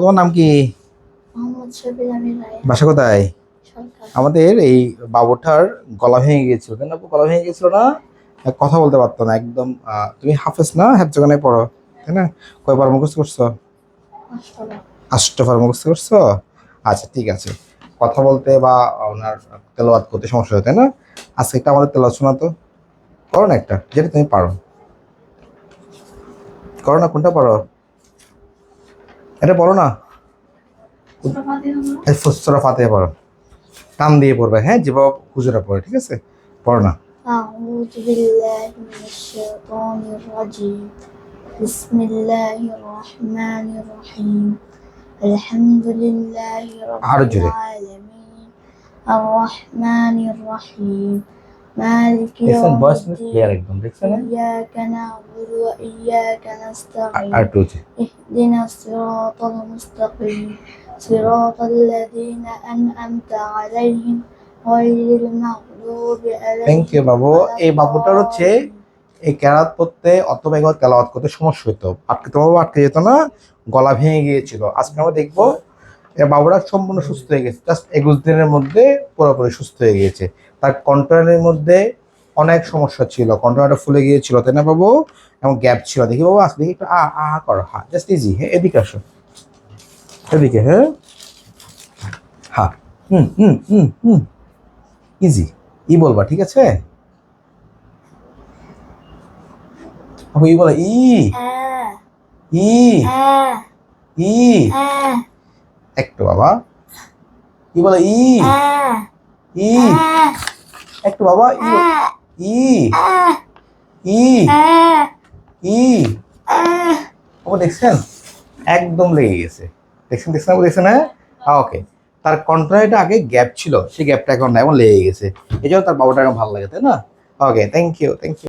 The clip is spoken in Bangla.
তোমার নাম কি? বাসা কোথায়? আমাদের এই বাবুটার গলা ভেঙে গিয়েছিল। কেন গলা ভেঙে গিয়েছিল না? কথা বলতে পারতো না একদম তুমি হাফেজ না? হ্যাপজাগানে পড়ো তাই না? কয়বার মুখস্থ করছ? আষ্টবার মুখস্থ করছ? আচ্ছা ঠিক আছে। কথা বলতে বা ওনার তেলাওয়াত করতে সমস্যা হয় তাই না? আজকে একটা আমাদের তেলাওয়াত শোনা তো। করো না একটা যেটা তুমি পারো। করো না কোনটা পারো? এটা পড়ো না এই ফুসরা ফাতে পড়ো টান দিয়ে পড়বে হ্যাঁ যেভাবে হুজুরা পড়ে ঠিক আছে পড়ো না أعوذ بالله من الشيطان الرجيم بسم الله الرحمن الرحيم الحمد لله رب أرجو. العالمين الرحمن الرحيم مالك দেখছেন يوم ভয়েস ক্লিয়ার الدين একদম দেখছেন إياك نعبد وإياك আর نستعين একটু উঁচু। اهدنا الصراط المستقيم صراط الذين أنعمت عليهم غير المغضوب عليهم থ্যাংক ইউ বাবু ولا এই বাবুটার হচ্ছে এই কেরাত পড়তে অথবা এগুলো তেলাওয়াত করতে সমস্যা হতো আটকে তো বাবু আটকে যেত না গলা ভেঙে গিয়েছিল আজকে আমরা দেখবো এই বাবুরা সম্পূর্ণ সুস্থ হয়ে গেছে জাস্ট একুশ দিনের মধ্যে পুরোপুরি সুস্থ হয়ে গিয়েছে তার কন্ট্রোলের মধ্যে অনেক সমস্যা ছিল কন্টেনারটা ফুলে গিয়েছিল, তাই না বাবু? এবং গ্যাপ ছিল। দেখি বাবু, আস, দেখি একটু, আ আ করো, হা জাস্ট ইজি হ্যাঁ এদিকে আসো। এদিকে হ্যাঁ? হা, হুম হুম হুম হুম ইজি ই বলবা, ঠিক আছে? ই বলে, ই ই ই, একটু বাবা, ই বলে, ই ই, একটু বাবা, ই ই ই ই। ও দেখছেন? একদম লেগে গেছে। দেখছেন দেখছেন দেখছেন না হ্যাঁ? ওকে। তার কন্ট্রারিটা আগে গ্যাপ ছিল, সেই গ্যাপটা এখন এখন লেগে গেছে। এই জন্য তার বাবাটা এখন ভালো লাগে, তাই না? Okay thank you thank you